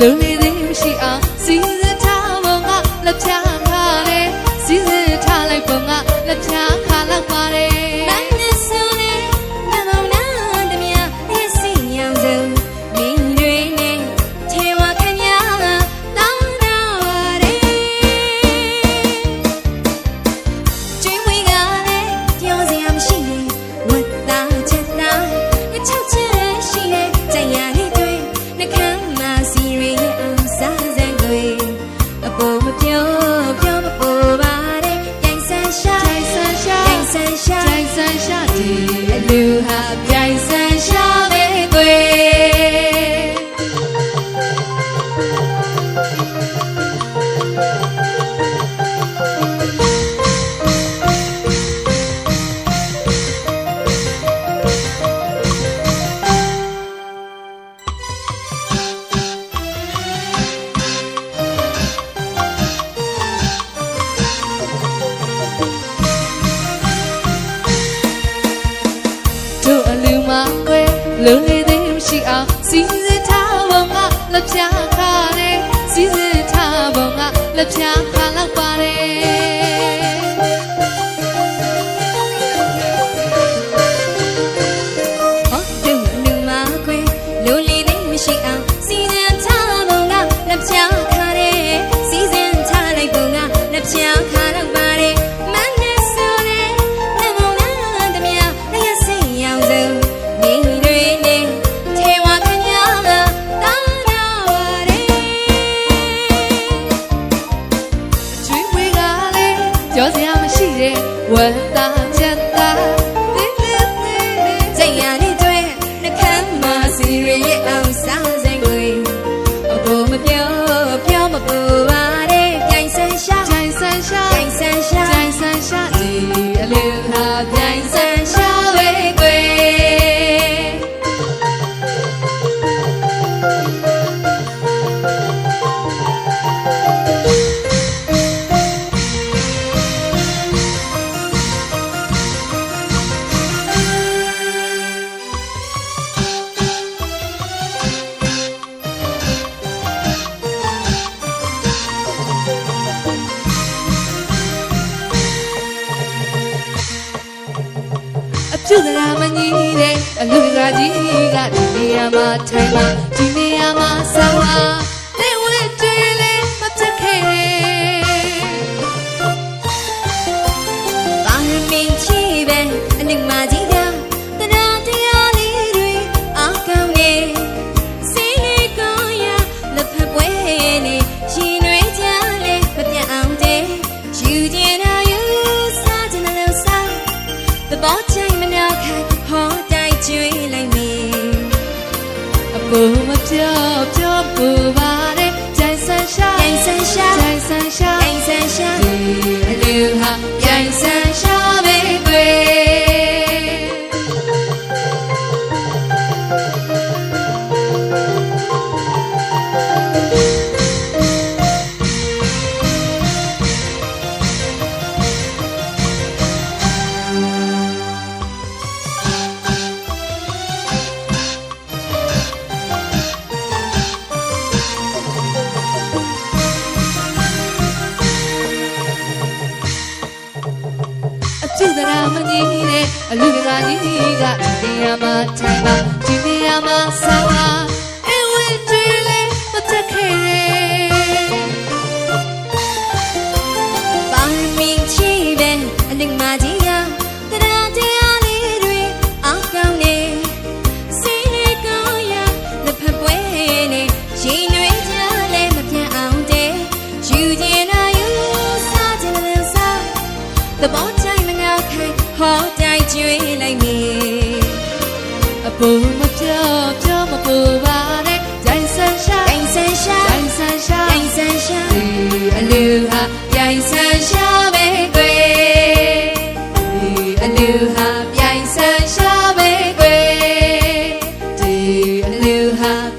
Lunes. လုံလေသေးမရှိအောင်စီစဉ်ထားပုံကလက်ဖြာခါတယ်စီစဉ်ထားပုံကလက်ဖြာခါလောက်ပါတယ်ဟောတုံနူမာခွေလုံလေသေးမရှိအောင်စီစဉ်ထားပုံကလက်ဖြာခါတယ်စီစဉ်ထားလိုက်ပုံကလက်ဖြာ 问答。 ကျုပ်ကလာမကြီးတဲ့အလူကကြီးကဒီနေရာမှာထိုင်မှာဒီနေရာမှာဆောင်းပါ ဘောချိန်မမြောက်ခံဟောတိုက်ကျွေးလိုက်မေအပူမပြောပြောပူပါတဲ့ဂျိုင်ဆန်ရှာဂျိုင်ဆန်ရှာဂျိုင်ဆန်ရှာ သူသရာမကြီးတဲ့အလူကကြီးကဒီနေရာမှာထိုင်ပါဒီနေရာမှာဆောင်းပါအဝင်း ta khai khó trai chui lại nghề bù mà chờ chờ mà bù ba đấy dành sen sa dành sen sa dành sen sa dành sen sa lư a lư ha dành sen sa về quê lư a lư ha dành sen sa về quê lư a lư ha